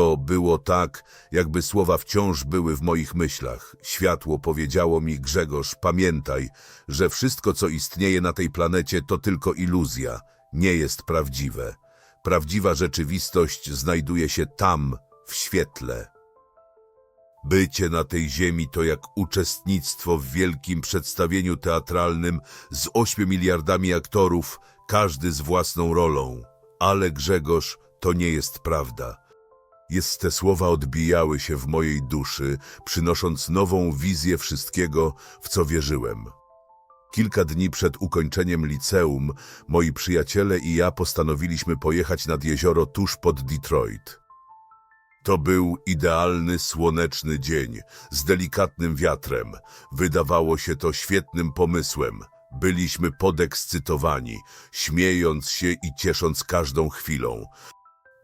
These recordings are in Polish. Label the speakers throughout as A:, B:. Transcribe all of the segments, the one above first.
A: To było tak, jakby słowa wciąż były w moich myślach. Światło powiedziało mi, Grzegorz, pamiętaj, że wszystko, co istnieje na tej planecie, to tylko iluzja, nie jest prawdziwe. Prawdziwa rzeczywistość znajduje się tam, w świetle. Bycie na tej ziemi to jak uczestnictwo w wielkim przedstawieniu teatralnym z ośmiu miliardami aktorów, każdy z własną rolą. Ale Grzegorz, to nie jest prawda. Jest te słowa odbijały się w mojej duszy, przynosząc nową wizję wszystkiego, w co wierzyłem. Kilka dni przed ukończeniem liceum, moi przyjaciele i ja postanowiliśmy pojechać nad jezioro tuż pod Detroit. To był idealny, słoneczny dzień, z delikatnym wiatrem. Wydawało się to świetnym pomysłem. Byliśmy podekscytowani, śmiejąc się i ciesząc każdą chwilą.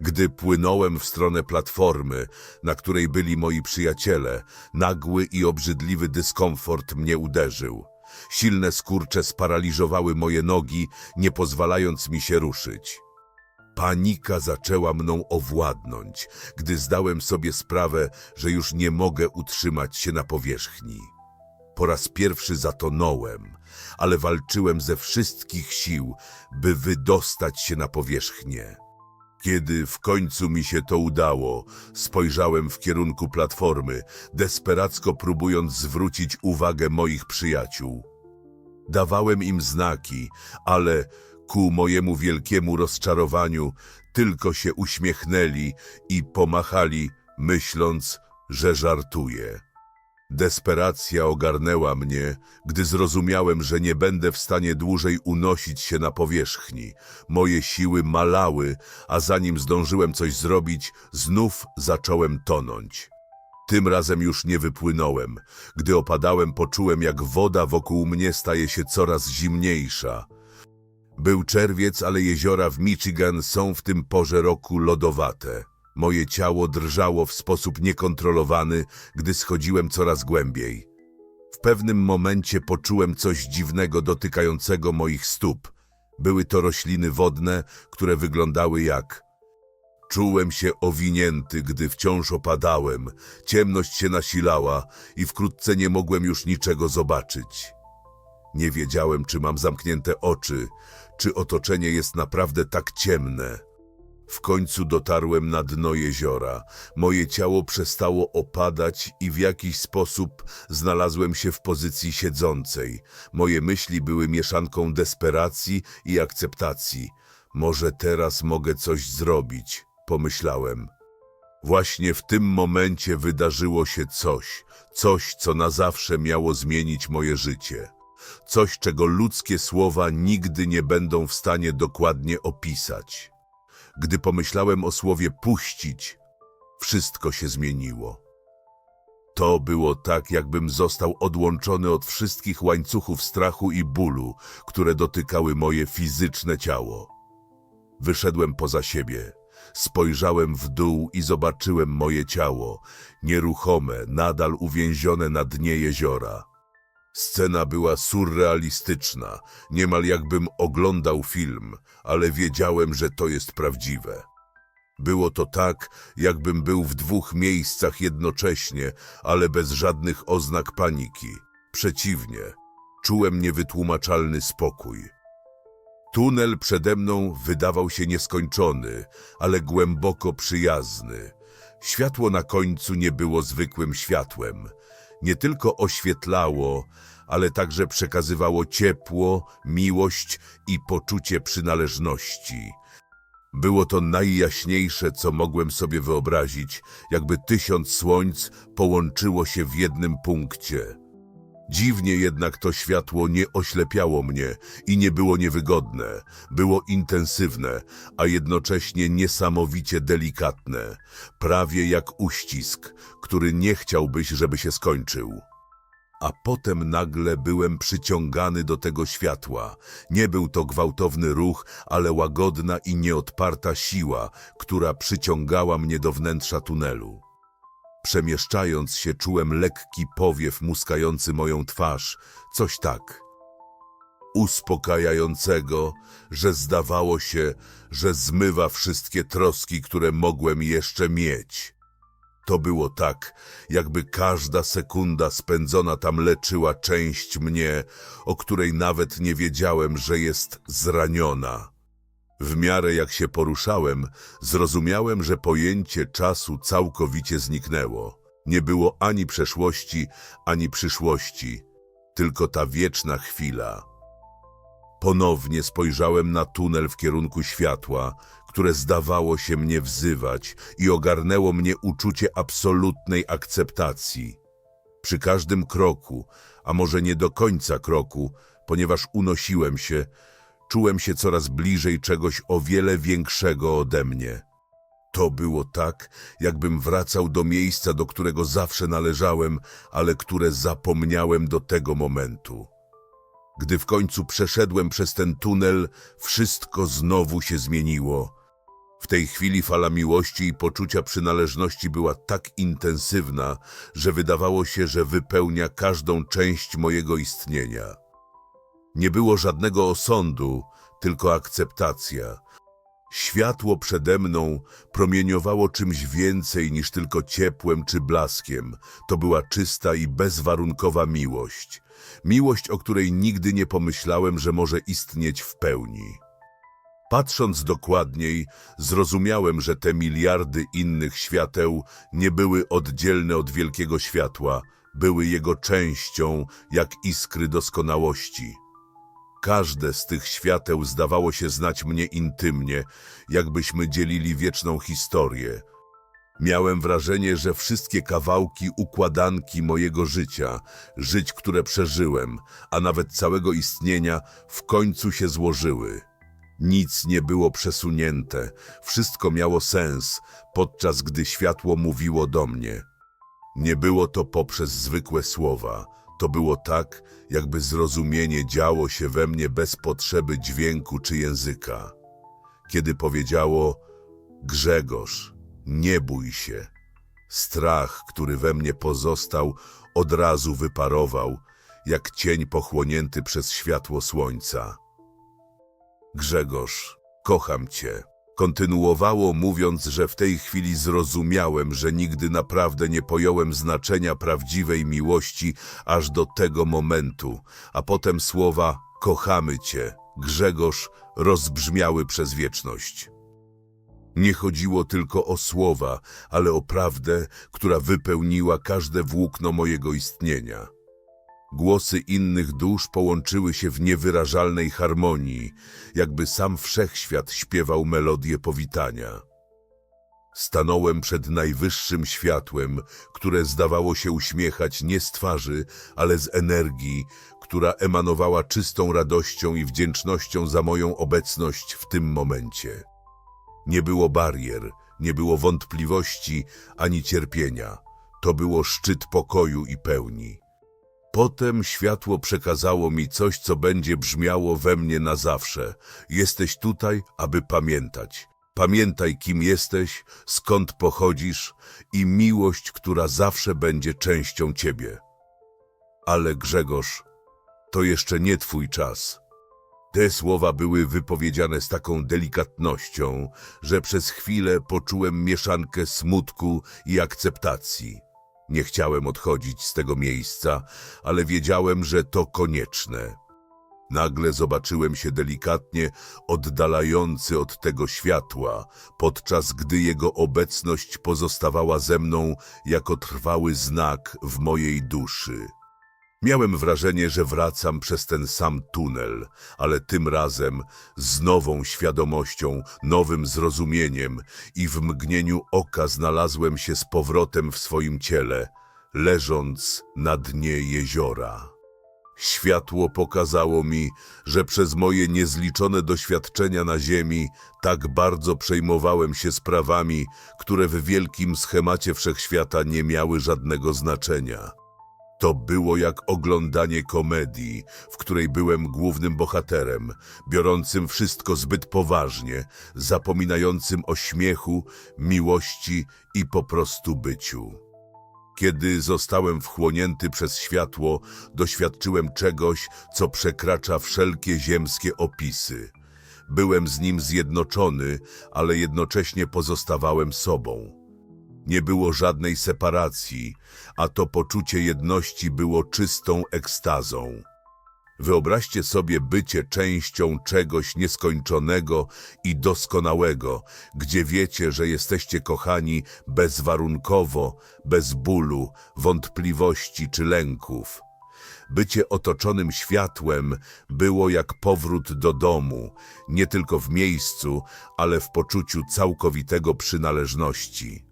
A: Gdy płynąłem w stronę platformy, na której byli moi przyjaciele, nagły i obrzydliwy dyskomfort mnie uderzył. Silne skurcze sparaliżowały moje nogi, nie pozwalając mi się ruszyć. Panika zaczęła mną owładnąć, gdy zdałem sobie sprawę, że już nie mogę utrzymać się na powierzchni. Po raz pierwszy zatonąłem, ale walczyłem ze wszystkich sił, by wydostać się na powierzchnię. Kiedy w końcu mi się to udało, spojrzałem w kierunku platformy, desperacko próbując zwrócić uwagę moich przyjaciół. Dawałem im znaki, ale ku mojemu wielkiemu rozczarowaniu tylko się uśmiechnęli i pomachali, myśląc, że żartuję. Desperacja ogarnęła mnie, gdy zrozumiałem, że nie będę w stanie dłużej unosić się na powierzchni. Moje siły malały, a zanim zdążyłem coś zrobić, znów zacząłem tonąć. Tym razem już nie wypłynąłem. Gdy opadałem, poczułem, jak woda wokół mnie staje się coraz zimniejsza. Był czerwiec, ale jeziora w Michigan są w tym porze roku lodowate. Moje ciało drżało w sposób niekontrolowany, gdy schodziłem coraz głębiej. W pewnym momencie poczułem coś dziwnego dotykającego moich stóp. Były to rośliny wodne, które wyglądały jak... Czułem się owinięty, gdy wciąż opadałem. Ciemność się nasilała i wkrótce nie mogłem już niczego zobaczyć. Nie wiedziałem, czy mam zamknięte oczy, czy otoczenie jest naprawdę tak ciemne. W końcu dotarłem na dno jeziora. Moje ciało przestało opadać i w jakiś sposób znalazłem się w pozycji siedzącej. Moje myśli były mieszanką desperacji i akceptacji. Może teraz mogę coś zrobić, pomyślałem. Właśnie w tym momencie wydarzyło się coś, coś, co na zawsze miało zmienić moje życie. Coś, czego ludzkie słowa nigdy nie będą w stanie dokładnie opisać. Gdy pomyślałem o słowie puścić, wszystko się zmieniło. To było tak, jakbym został odłączony od wszystkich łańcuchów strachu i bólu, które dotykały moje fizyczne ciało. Wyszedłem poza siebie. Spojrzałem w dół i zobaczyłem moje ciało, nieruchome, nadal uwięzione na dnie jeziora. Scena była surrealistyczna, niemal jakbym oglądał film, ale wiedziałem, że to jest prawdziwe. Było to tak, jakbym był w dwóch miejscach jednocześnie, ale bez żadnych oznak paniki. Przeciwnie, czułem niewytłumaczalny spokój. Tunel przede mną wydawał się nieskończony, ale głęboko przyjazny. Światło na końcu nie było zwykłym światłem. Nie tylko oświetlało, ale także przekazywało ciepło, miłość i poczucie przynależności. Było to najjaśniejsze, co mogłem sobie wyobrazić, jakby tysiąc słońc połączyło się w jednym punkcie. Dziwnie jednak to światło nie oślepiało mnie i nie było niewygodne. Było intensywne, a jednocześnie niesamowicie delikatne, prawie jak uścisk, który nie chciałbyś, żeby się skończył. A potem nagle byłem przyciągany do tego światła. Nie był to gwałtowny ruch, ale łagodna i nieodparta siła, która przyciągała mnie do wnętrza tunelu. Przemieszczając się, czułem lekki powiew muskający moją twarz. Coś tak. uspokajającego, że zdawało się, że zmywa wszystkie troski, które mogłem jeszcze mieć. To było tak, jakby każda sekunda spędzona tam leczyła część mnie, o której nawet nie wiedziałem, że jest zraniona. W miarę jak się poruszałem, zrozumiałem, że pojęcie czasu całkowicie zniknęło. Nie było ani przeszłości, ani przyszłości, tylko ta wieczna chwila. Ponownie spojrzałem na tunel w kierunku światła, które zdawało się mnie wzywać i ogarnęło mnie uczucie absolutnej akceptacji. Przy każdym kroku, a może nie do końca kroku, ponieważ unosiłem się, czułem się coraz bliżej czegoś o wiele większego ode mnie. To było tak, jakbym wracał do miejsca, do którego zawsze należałem, ale które zapomniałem do tego momentu. Gdy w końcu przeszedłem przez ten tunel, wszystko znowu się zmieniło. W tej chwili fala miłości i poczucia przynależności była tak intensywna, że wydawało się, że wypełnia każdą część mojego istnienia. Nie było żadnego osądu, tylko akceptacja. Światło przede mną promieniowało czymś więcej niż tylko ciepłem czy blaskiem. To była czysta i bezwarunkowa miłość. Miłość, o której nigdy nie pomyślałem, że może istnieć w pełni. Patrząc dokładniej, zrozumiałem, że te miliardy innych świateł nie były oddzielne od wielkiego światła, były jego częścią, jak iskry doskonałości. Każde z tych świateł zdawało się znać mnie intymnie, jakbyśmy dzielili wieczną historię. Miałem wrażenie, że wszystkie kawałki układanki mojego życia, żyć, które przeżyłem, a nawet całego istnienia, w końcu się złożyły. Nic nie było przesunięte, wszystko miało sens, podczas gdy światło mówiło do mnie. Nie było to poprzez zwykłe słowa, to było tak, jakby zrozumienie działo się we mnie bez potrzeby dźwięku czy języka. Kiedy powiedziało Grzegorz, nie bój się. Strach, który we mnie pozostał, od razu wyparował, jak cień pochłonięty przez światło słońca. Grzegorz, kocham cię. Kontynuowało mówiąc, że w tej chwili zrozumiałem, że nigdy naprawdę nie pojąłem znaczenia prawdziwej miłości aż do tego momentu, a potem słowa kochamy cię, Grzegorz, rozbrzmiały przez wieczność. Nie chodziło tylko o słowa, ale o prawdę, która wypełniła każde włókno mojego istnienia. Głosy innych dusz połączyły się w niewyrażalnej harmonii, jakby sam wszechświat śpiewał melodię powitania. Stanąłem przed najwyższym światłem, które zdawało się uśmiechać nie z twarzy, ale z energii, która emanowała czystą radością i wdzięcznością za moją obecność w tym momencie. Nie było barier, nie było wątpliwości ani cierpienia. To było szczyt pokoju i pełni. Potem światło przekazało mi coś, co będzie brzmiało we mnie na zawsze. Jesteś tutaj, aby pamiętać. Pamiętaj, kim jesteś, skąd pochodzisz i miłość, która zawsze będzie częścią ciebie. Ale Grzegorz, to jeszcze nie twój czas. Te słowa były wypowiedziane z taką delikatnością, że przez chwilę poczułem mieszankę smutku i akceptacji. Nie chciałem odchodzić z tego miejsca, ale wiedziałem, że to konieczne. Nagle zobaczyłem się delikatnie oddalający od tego światła, podczas gdy jego obecność pozostawała ze mną jako trwały znak w mojej duszy. Miałem wrażenie, że wracam przez ten sam tunel, ale tym razem z nową świadomością, nowym zrozumieniem i w mgnieniu oka znalazłem się z powrotem w swoim ciele, leżąc na dnie jeziora. Światło pokazało mi, że przez moje niezliczone doświadczenia na ziemi tak bardzo przejmowałem się sprawami, które w wielkim schemacie wszechświata nie miały żadnego znaczenia. To było jak oglądanie komedii, w której byłem głównym bohaterem, biorącym wszystko zbyt poważnie, zapominającym o śmiechu, miłości i po prostu byciu. Kiedy zostałem wchłonięty przez światło, doświadczyłem czegoś, co przekracza wszelkie ziemskie opisy. Byłem z nim zjednoczony, ale jednocześnie pozostawałem sobą. Nie było żadnej separacji, a to poczucie jedności było czystą ekstazą. Wyobraźcie sobie bycie częścią czegoś nieskończonego i doskonałego, gdzie wiecie, że jesteście kochani bezwarunkowo, bez bólu, wątpliwości czy lęków. Bycie otoczonym światłem było jak powrót do domu, nie tylko w miejscu, ale w poczuciu całkowitego przynależności.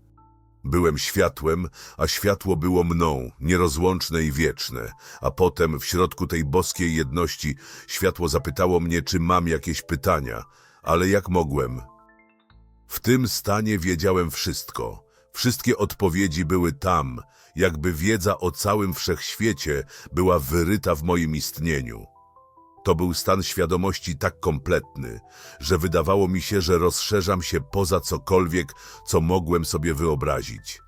A: Byłem światłem, a światło było mną, nierozłączne i wieczne. A potem, w środku tej boskiej jedności, światło zapytało mnie, czy mam jakieś pytania. Ale jak mogłem? W tym stanie wiedziałem wszystko. Wszystkie odpowiedzi były tam, jakby wiedza o całym wszechświecie była wyryta w moim istnieniu. To był stan świadomości tak kompletny, że wydawało mi się, że rozszerzam się poza cokolwiek, co mogłem sobie wyobrazić.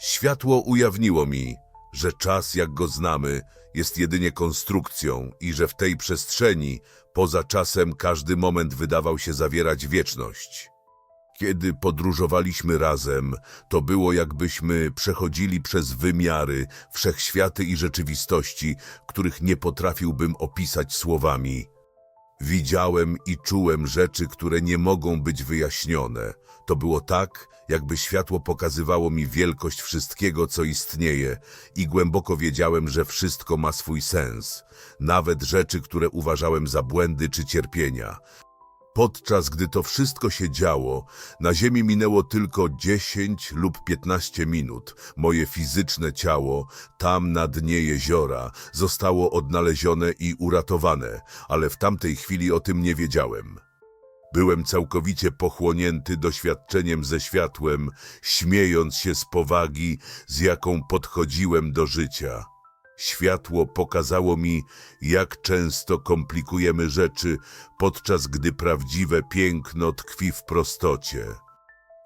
A: Światło ujawniło mi, że czas, jak go znamy, jest jedynie konstrukcją i że w tej przestrzeni, poza czasem, każdy moment wydawał się zawierać wieczność. Kiedy podróżowaliśmy razem, to było jakbyśmy przechodzili przez wymiary, wszechświaty i rzeczywistości, których nie potrafiłbym opisać słowami. Widziałem i czułem rzeczy, które nie mogą być wyjaśnione. To było tak, jakby światło pokazywało mi wielkość wszystkiego, co istnieje i głęboko wiedziałem, że wszystko ma swój sens, nawet rzeczy, które uważałem za błędy czy cierpienia. Podczas gdy to wszystko się działo, na Ziemi minęło tylko 10 lub 15 minut. Moje fizyczne ciało, tam na dnie jeziora, zostało odnalezione i uratowane, ale w tamtej chwili o tym nie wiedziałem. Byłem całkowicie pochłonięty doświadczeniem ze światłem, śmiejąc się z powagi, z jaką podchodziłem do życia. Światło pokazało mi, jak często komplikujemy rzeczy, podczas gdy prawdziwe piękno tkwi w prostocie.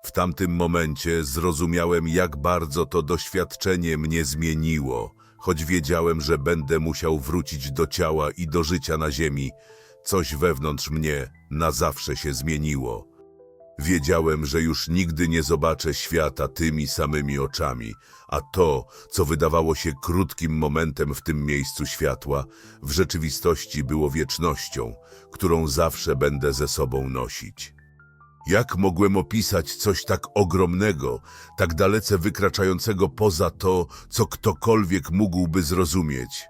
A: W tamtym momencie zrozumiałem, jak bardzo to doświadczenie mnie zmieniło, choć wiedziałem, że będę musiał wrócić do ciała i do życia na ziemi. Coś wewnątrz mnie na zawsze się zmieniło. Wiedziałem, że już nigdy nie zobaczę świata tymi samymi oczami, a to, co wydawało się krótkim momentem w tym miejscu światła, w rzeczywistości było wiecznością, którą zawsze będę ze sobą nosić. Jak mogłem opisać coś tak ogromnego, tak dalece wykraczającego poza to, co ktokolwiek mógłby zrozumieć?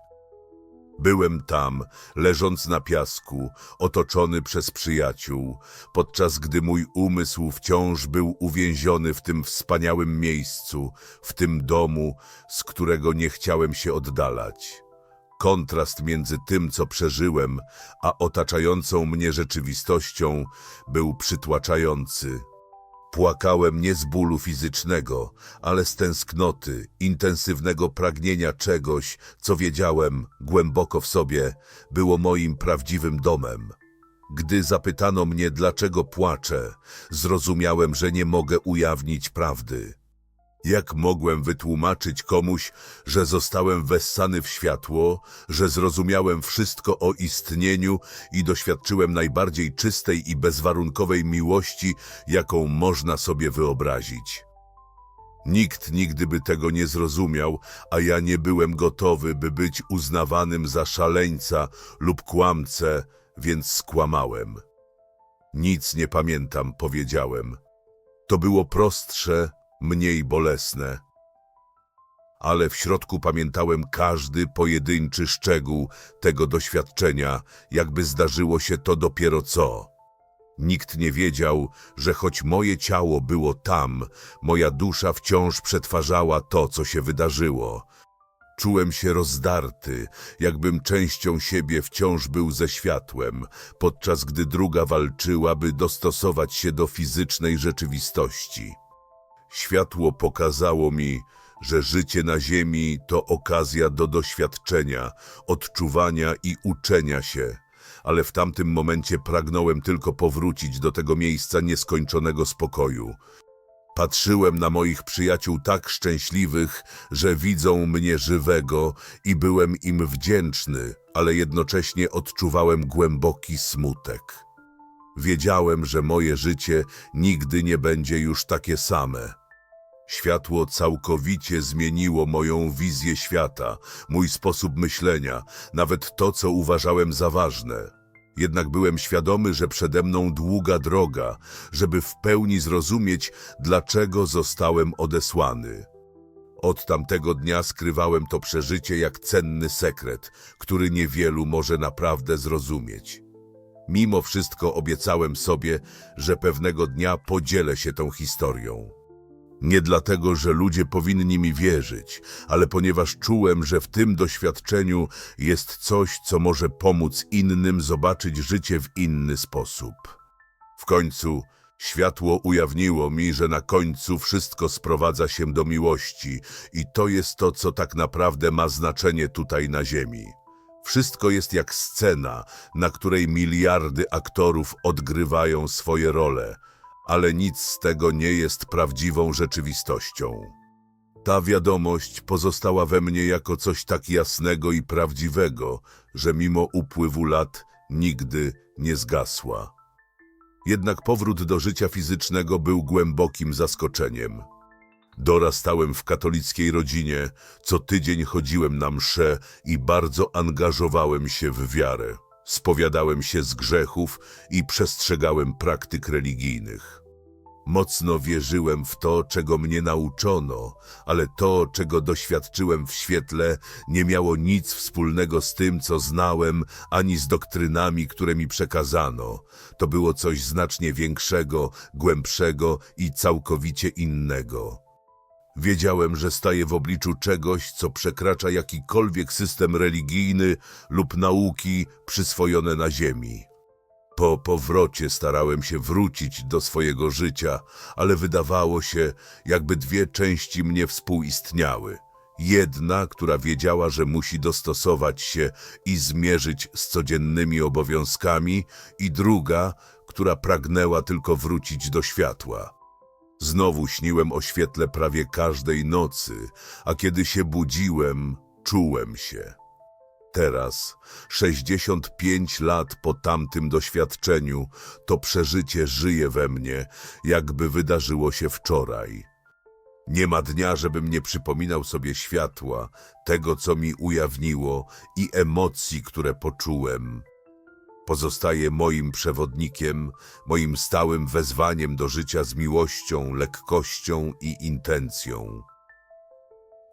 A: Byłem tam, leżąc na piasku, otoczony przez przyjaciół, podczas gdy mój umysł wciąż był uwięziony w tym wspaniałym miejscu, w tym domu, z którego nie chciałem się oddalać. Kontrast między tym, co przeżyłem, a otaczającą mnie rzeczywistością był przytłaczający. Płakałem nie z bólu fizycznego, ale z tęsknoty, intensywnego pragnienia czegoś, co wiedziałem głęboko w sobie, było moim prawdziwym domem. Gdy zapytano mnie, dlaczego płaczę, zrozumiałem, że nie mogę ujawnić prawdy. Jak mogłem wytłumaczyć komuś, że zostałem wessany w światło, że zrozumiałem wszystko o istnieniu i doświadczyłem najbardziej czystej i bezwarunkowej miłości, jaką można sobie wyobrazić? Nikt nigdy by tego nie zrozumiał, a ja nie byłem gotowy, by być uznawanym za szaleńca lub kłamcę, więc skłamałem. Nic nie pamiętam, powiedziałem. To było prostsze, mniej bolesne. Ale w środku pamiętałem każdy pojedynczy szczegół tego doświadczenia, jakby zdarzyło się to dopiero co. Nikt nie wiedział, że choć moje ciało było tam, moja dusza wciąż przetwarzała to, co się wydarzyło. Czułem się rozdarty, jakbym częścią siebie wciąż był ze światłem, podczas gdy druga walczyła, by dostosować się do fizycznej rzeczywistości. Światło pokazało mi, że życie na Ziemi to okazja do doświadczenia, odczuwania i uczenia się, ale w tamtym momencie pragnąłem tylko powrócić do tego miejsca nieskończonego spokoju. Patrzyłem na moich przyjaciół tak szczęśliwych, że widzą mnie żywego i byłem im wdzięczny, ale jednocześnie odczuwałem głęboki smutek. Wiedziałem, że moje życie nigdy nie będzie już takie same. Światło całkowicie zmieniło moją wizję świata, mój sposób myślenia, nawet to, co uważałem za ważne. Jednak byłem świadomy, że przede mną długa droga, żeby w pełni zrozumieć, dlaczego zostałem odesłany. Od tamtego dnia skrywałem to przeżycie jak cenny sekret, który niewielu może naprawdę zrozumieć. Mimo wszystko obiecałem sobie, że pewnego dnia podzielę się tą historią. Nie dlatego, że ludzie powinni mi wierzyć, ale ponieważ czułem, że w tym doświadczeniu jest coś, co może pomóc innym zobaczyć życie w inny sposób. W końcu światło ujawniło mi, że na końcu wszystko sprowadza się do miłości i to jest to, co tak naprawdę ma znaczenie tutaj na Ziemi. Wszystko jest jak scena, na której miliardy aktorów odgrywają swoje role, ale nic z tego nie jest prawdziwą rzeczywistością. Ta wiadomość pozostała we mnie jako coś tak jasnego i prawdziwego, że mimo upływu lat nigdy nie zgasła. Jednak powrót do życia fizycznego był głębokim zaskoczeniem. Dorastałem w katolickiej rodzinie, co tydzień chodziłem na msze i bardzo angażowałem się w wiarę. Spowiadałem się z grzechów i przestrzegałem praktyk religijnych. Mocno wierzyłem w to, czego mnie nauczono, ale to, czego doświadczyłem w świetle, nie miało nic wspólnego z tym, co znałem, ani z doktrynami, które mi przekazano. To było coś znacznie większego, głębszego i całkowicie innego. Wiedziałem, że staję w obliczu czegoś, co przekracza jakikolwiek system religijny lub nauki przyswojone na ziemi. Po powrocie starałem się wrócić do swojego życia, ale wydawało się, jakby dwie części mnie współistniały. Jedna, która wiedziała, że musi dostosować się i zmierzyć z codziennymi obowiązkami, i druga, która pragnęła tylko wrócić do światła. Znowu śniłem o świetle prawie każdej nocy, a kiedy się budziłem, czułem się. Teraz, 65 lat po tamtym doświadczeniu, to przeżycie żyje we mnie, jakby wydarzyło się wczoraj. Nie ma dnia, żebym nie przypominał sobie światła, tego, co mi ujawniło i emocji, które poczułem. Pozostaje moim przewodnikiem, moim stałym wezwaniem do życia z miłością, lekkością i intencją.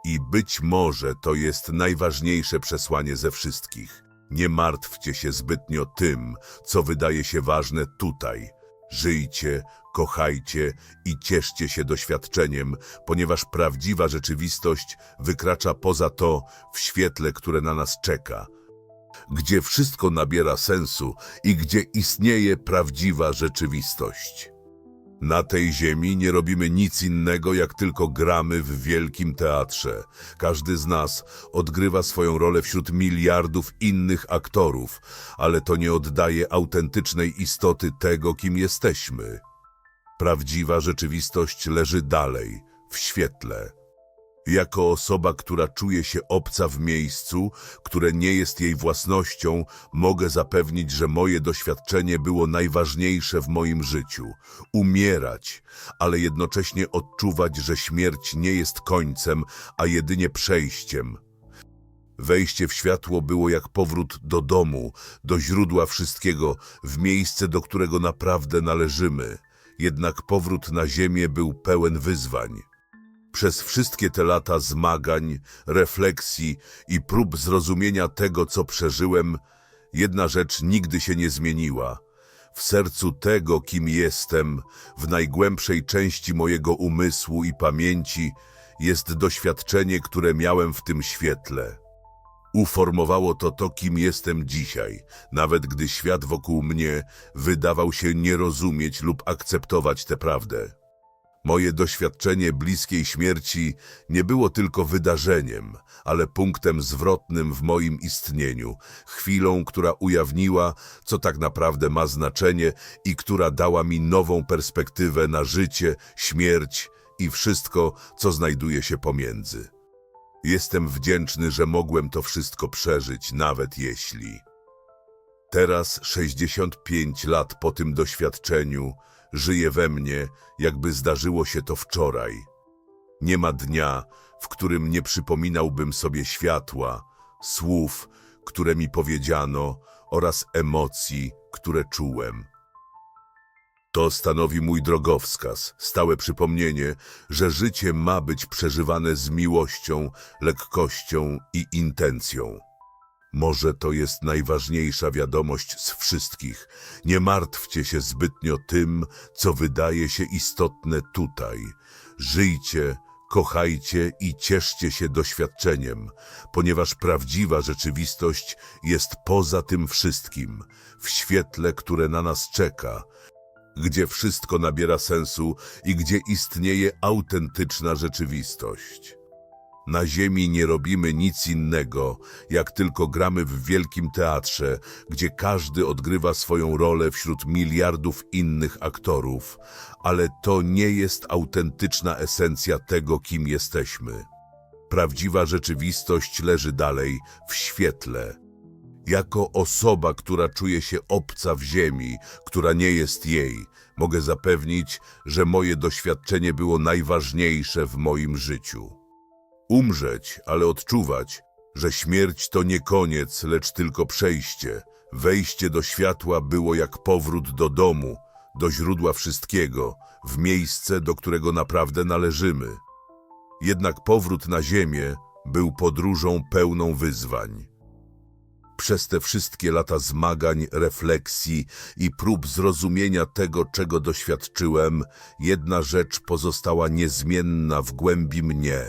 A: I być może to jest najważniejsze przesłanie ze wszystkich. Nie martwcie się zbytnio tym, co wydaje się ważne tutaj. Żyjcie, kochajcie i cieszcie się doświadczeniem, ponieważ prawdziwa rzeczywistość wykracza poza to w świetle, które na nas czeka, gdzie wszystko nabiera sensu i gdzie istnieje prawdziwa rzeczywistość. Na tej ziemi nie robimy nic innego, jak tylko gramy w wielkim teatrze. Każdy z nas odgrywa swoją rolę wśród miliardów innych aktorów, ale to nie oddaje autentycznej istoty tego, kim jesteśmy. Prawdziwa rzeczywistość leży dalej, w świetle. Jako osoba, która czuje się obca w miejscu, które nie jest jej własnością, mogę zapewnić, że moje doświadczenie było najważniejsze w moim życiu. Umierać, ale jednocześnie odczuwać, że śmierć nie jest końcem, a jedynie przejściem. Wejście w światło było jak powrót do domu, do źródła wszystkiego, w miejsce, do którego naprawdę należymy. Jednak powrót na ziemię był pełen wyzwań. Przez wszystkie te lata zmagań, refleksji i prób zrozumienia tego, co przeżyłem, jedna rzecz nigdy się nie zmieniła. W sercu tego, kim jestem, w najgłębszej części mojego umysłu i pamięci, jest doświadczenie, które miałem w tym świetle. Uformowało to to, kim jestem dzisiaj, nawet gdy świat wokół mnie wydawał się nie rozumieć lub akceptować tę prawdę. Moje doświadczenie bliskiej śmierci nie było tylko wydarzeniem, ale punktem zwrotnym w moim istnieniu, chwilą, która ujawniła, co tak naprawdę ma znaczenie i która dała mi nową perspektywę na życie, śmierć i wszystko, co znajduje się pomiędzy. Jestem wdzięczny, że mogłem to wszystko przeżyć, nawet jeśli. Teraz, 65 lat po tym doświadczeniu, żyje we mnie, jakby zdarzyło się to wczoraj. Nie ma dnia, w którym nie przypominałbym sobie światła, słów, które mi powiedziano oraz emocji, które czułem. To stanowi mój drogowskaz, stałe przypomnienie, że życie ma być przeżywane z miłością, lekkością i intencją. Może to jest najważniejsza wiadomość z wszystkich. Nie martwcie się zbytnio tym, co wydaje się istotne tutaj. Żyjcie, kochajcie i cieszcie się doświadczeniem, ponieważ prawdziwa rzeczywistość jest poza tym wszystkim, w świetle, które na nas czeka, gdzie wszystko nabiera sensu i gdzie istnieje autentyczna rzeczywistość. Na ziemi nie robimy nic innego, jak tylko gramy w wielkim teatrze, gdzie każdy odgrywa swoją rolę wśród miliardów innych aktorów, ale to nie jest autentyczna esencja tego, kim jesteśmy. Prawdziwa rzeczywistość leży dalej w świetle. Jako osoba, która czuje się obca w ziemi, która nie jest jej, mogę zapewnić, że moje doświadczenie było najważniejsze w moim życiu. Umrzeć, ale odczuwać, że śmierć to nie koniec, lecz tylko przejście. Wejście do światła było jak powrót do domu, do źródła wszystkiego, w miejsce, do którego naprawdę należymy. Jednak powrót na ziemię był podróżą pełną wyzwań. Przez te wszystkie lata zmagań, refleksji i prób zrozumienia tego, czego doświadczyłem, jedna rzecz pozostała niezmienna w głębi mnie.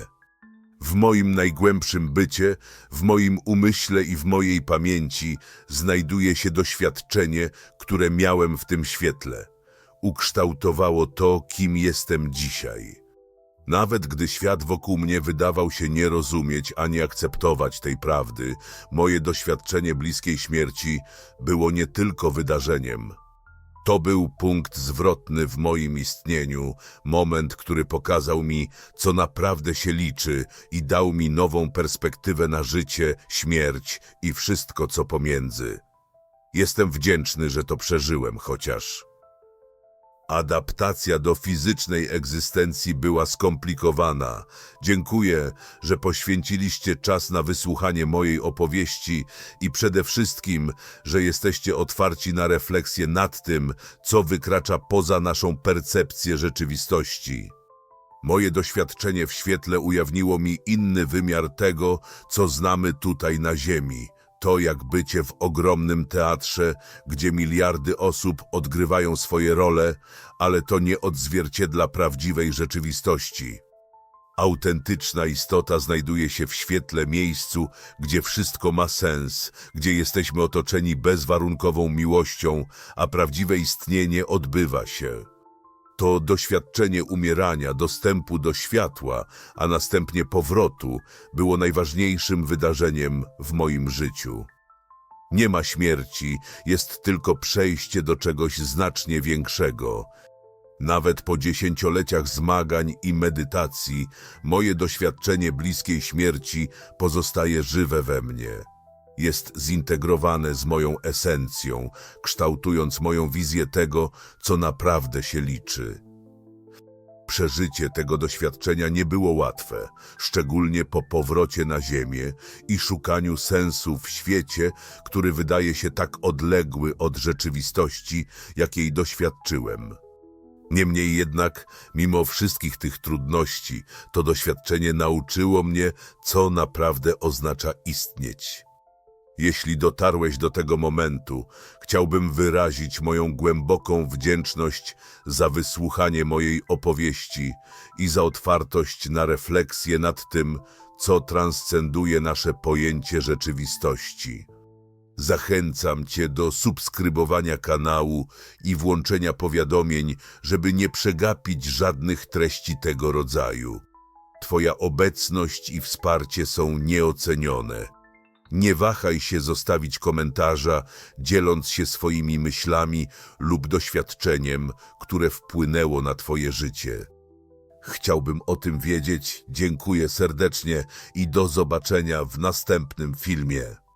A: W moim najgłębszym bycie, w moim umyśle i w mojej pamięci znajduje się doświadczenie, które miałem w tym świetle. Ukształtowało to, kim jestem dzisiaj. Nawet gdy świat wokół mnie wydawał się nie rozumieć ani akceptować tej prawdy, moje doświadczenie bliskiej śmierci było nie tylko wydarzeniem. To był punkt zwrotny w moim istnieniu, moment, który pokazał mi, co naprawdę się liczy i dał mi nową perspektywę na życie, śmierć i wszystko, co pomiędzy. Jestem wdzięczny, że to przeżyłem, chociaż... Adaptacja do fizycznej egzystencji była skomplikowana. Dziękuję, że poświęciliście czas na wysłuchanie mojej opowieści i przede wszystkim, że jesteście otwarci na refleksję nad tym, co wykracza poza naszą percepcję rzeczywistości. Moje doświadczenie w świetle ujawniło mi inny wymiar tego, co znamy tutaj na Ziemi. To jak bycie w ogromnym teatrze, gdzie miliardy osób odgrywają swoje role, ale to nie odzwierciedla prawdziwej rzeczywistości. Autentyczna istota znajduje się w świetle miejscu, gdzie wszystko ma sens, gdzie jesteśmy otoczeni bezwarunkową miłością, a prawdziwe istnienie odbywa się. To doświadczenie umierania, dostępu do światła, a następnie powrotu było najważniejszym wydarzeniem w moim życiu. Nie ma śmierci, jest tylko przejście do czegoś znacznie większego. Nawet po dziesięcioleciach zmagań i medytacji, moje doświadczenie bliskiej śmierci pozostaje żywe we mnie. Jest zintegrowane z moją esencją, kształtując moją wizję tego, co naprawdę się liczy. Przeżycie tego doświadczenia nie było łatwe, szczególnie po powrocie na Ziemię i szukaniu sensu w świecie, który wydaje się tak odległy od rzeczywistości, jakiej doświadczyłem. Niemniej jednak, mimo wszystkich tych trudności, to doświadczenie nauczyło mnie, co naprawdę oznacza istnieć. Jeśli dotarłeś do tego momentu, chciałbym wyrazić moją głęboką wdzięczność za wysłuchanie mojej opowieści i za otwartość na refleksję nad tym, co transcenduje nasze pojęcie rzeczywistości. Zachęcam Cię do subskrybowania kanału i włączenia powiadomień, żeby nie przegapić żadnych treści tego rodzaju. Twoja obecność i wsparcie są nieocenione. Nie wahaj się zostawić komentarza, dzieląc się swoimi myślami lub doświadczeniem, które wpłynęło na Twoje życie. Chciałbym o tym wiedzieć. Dziękuję serdecznie i do zobaczenia w następnym filmie.